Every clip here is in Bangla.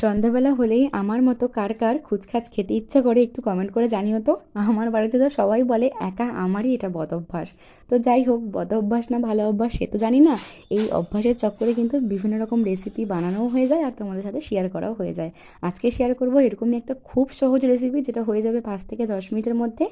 সন্ধ্যাবেলা হলেই আমার মতো কার কার খুচখাচ খেতে ইচ্ছা করে একটু কমেন্ট করে জানিও তো। আমার বাড়িতে তো সবাই বলে, একা আমারই এটা বদ অভ্যাস। তো যাই হোক, বদ অভ্যাস না ভালো অভ্যাস সে তো জানি না। এই অভ্যাসের চক্করে কিন্তু বিভিন্ন রকম রেসিপি বানানোও হয়ে যায় আর তোমাদের সাথে শেয়ার করাও হয়ে যায়। আজকে শেয়ার করব এরকমই একটা খুব সহজ রেসিপি যেটা হয়ে যাবে পাঁচ থেকে দশ মিনিটের মধ্যে।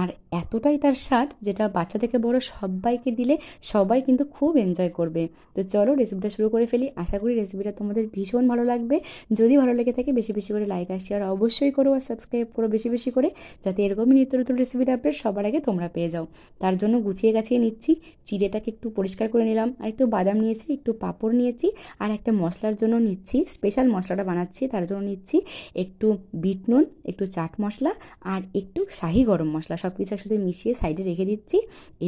আর এতটাই তার স্বাদ যেটা বাচ্চা থেকে বড় সবাইকে দিলে সবাই কিন্তু খুব এনজয় করবে। তো চলো রেসিপিটা শুরু করে ফেলি। আশা করি রেসিপিটা তোমাদের ভীষণ ভালো লাগবে। যদি ভালো লেগে থাকে বেশি বেশি করে লাইক আর শেয়ার অবশ্যই করো আর সাবস্ক্রাইব করো বেশি বেশি করে, যাতে এরকমই নিত্য নতুন রেসিপিটা আপডেট সবার আগে তোমরা পেয়ে যাও। তার জন্য গুছিয়ে গাছিয়ে নিচ্ছি, চিড়েটাকে একটু পরিষ্কার করে নিলাম, আর একটু বাদাম নিয়েছি, একটু পাঁপড় নিয়েছি, আর একটা মশলার জন্য নিচ্ছি স্পেশাল মশলাটা বানাচ্ছি, তার জন্য নিচ্ছি একটু বিট নুন, একটু চাট মশলা, আর একটু শাহি গরম মশলা সব কিছু একসাথে মিশিয়ে সাইডে রেখে দিচ্ছি।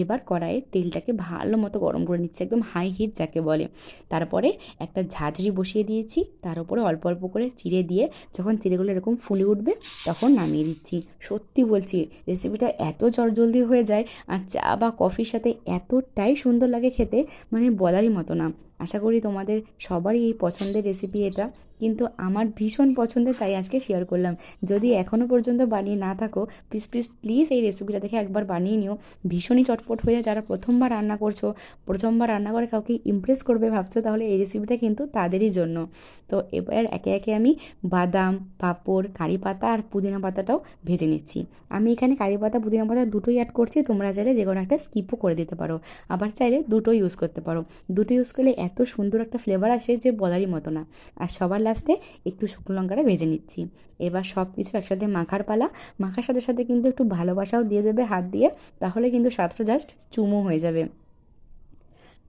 এবার কড়াইয়ে তেলটাকে ভালো মতো গরম করে নিচ্ছি, একদম হাই হিট যাকে বলে। তারপরে একটা ঝাঁঝরি বসিয়ে দিয়েছি, তার উপরে অল্প অল্প করে চিড়ে দিয়ে যখন চিড়েগুলো এরকম ফুলে উঠবে, তখন নামিয়ে দিচ্ছি। সত্যি বলছি রেসিপিটা এত জলদি হয়ে যায় আর চা বা কফির সাথে এতটাই সুন্দর লাগে খেতে মানে বলারই মতো না। আশা করি তোমাদের সবারই এই পছন্দের রেসিপি এটা। কিন্তু আমার ভীষণ পছন্দের, তাই আজকে শেয়ার করলাম। যদি এখনও পর্যন্ত বানিয়ে না থাকো প্লিজ প্লিজ প্লিজ এই রেসিপিটা দেখে একবার বানিয়ে নিও। ভীষণই চটপট হয়ে যারা প্রথমবার রান্না করছ, প্রথমবার রান্না করে কাউকে ইমপ্রেস করবে ভাবছ, তাহলে এই রেসিপিটা কিন্তু তাদেরই জন্য। তো এবার একে একে আমি বাদাম, পাঁপড়, কারি পাতা আর পুদিনা পাতাটাও ভেজে নিচ্ছি। আমি এখানে কারি পাতা, পুদিনা পাতা দুটোই অ্যাড করছি, তোমরা চাইলে যে কোনো একটা স্কিপও করে দিতে পারো। আবার চাইলে দুটো ইউজ করতে পারো। দুটো ইউজ করলে এত সুন্দর একটা ফ্লেভার আসে যে বলারই মতো না। আর সবার লাস্টে একটু শুকনো লঙ্কাটা ভেজে নিচ্ছি। এবার সব কিছু একসাথে মাখার পালা। মাখার সাথে সাথে কিন্তু একটু ভালোবাসাও দিয়ে দেবে হাত দিয়ে। তাহলে কিন্তু স্বাদটা জাস্ট চুমো হয়ে যাবে।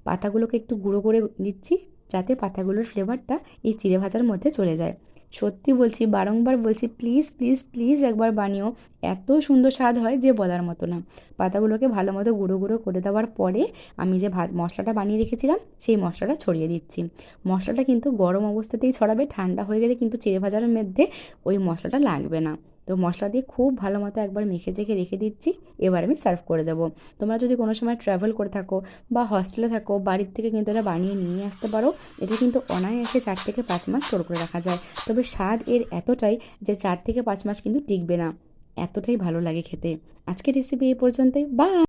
পাতাগুলোকে একটু গুঁড়ো করে নিচ্ছি যাতে পাতাগুলোর ফ্লেভারটা এই চিড়ে ভাজার মধ্যে চলে যায়। সত্যি বলছি, বারংবার বলছি প্লিজ প্লিজ প্লিজ একবার বানিও। এত সুন্দর স্বাদ হয় যে বলার মতো না। পাতাগুলোকে ভালো মতো গুঁড়ো গুঁড়ো করে দেওয়ার পরে আমি যে ভাত, মশলাটা বানিয়ে রেখেছিলাম, সেই মশলাটা ছড়িয়ে দিচ্ছি। মশলাটা কিন্তু গরম অবস্থাতেই ছড়াবে, ঠান্ডা হয়ে গেলে কিন্তু চিড়ে ভাজার মধ্যে ওই মশলাটা লাগবে না। তো মশলা দিয়ে খুব ভালো মতো একবার মেখে চেখে রেখে দিচ্ছি। এবার আমি সার্ভ করে দেবো। তোমরা যদি কোনো সময় ট্র্যাভেল করে থাকো বা হস্টেলে থাকো, বাড়ির থেকে কিন্তু এটা বানিয়ে নিয়ে আসতে পারো। এটা কিন্তু অনায়াসে চার থেকে পাঁচ মাস স্টোর করে রাখা যায়। তবে স্বাদ এর এতটাই যে চার থেকে পাঁচ মাস কিন্তু টিকবে না। এতটাই ভালো লাগে খেতে। আজকের রেসিপি এই পর্যন্তই। বা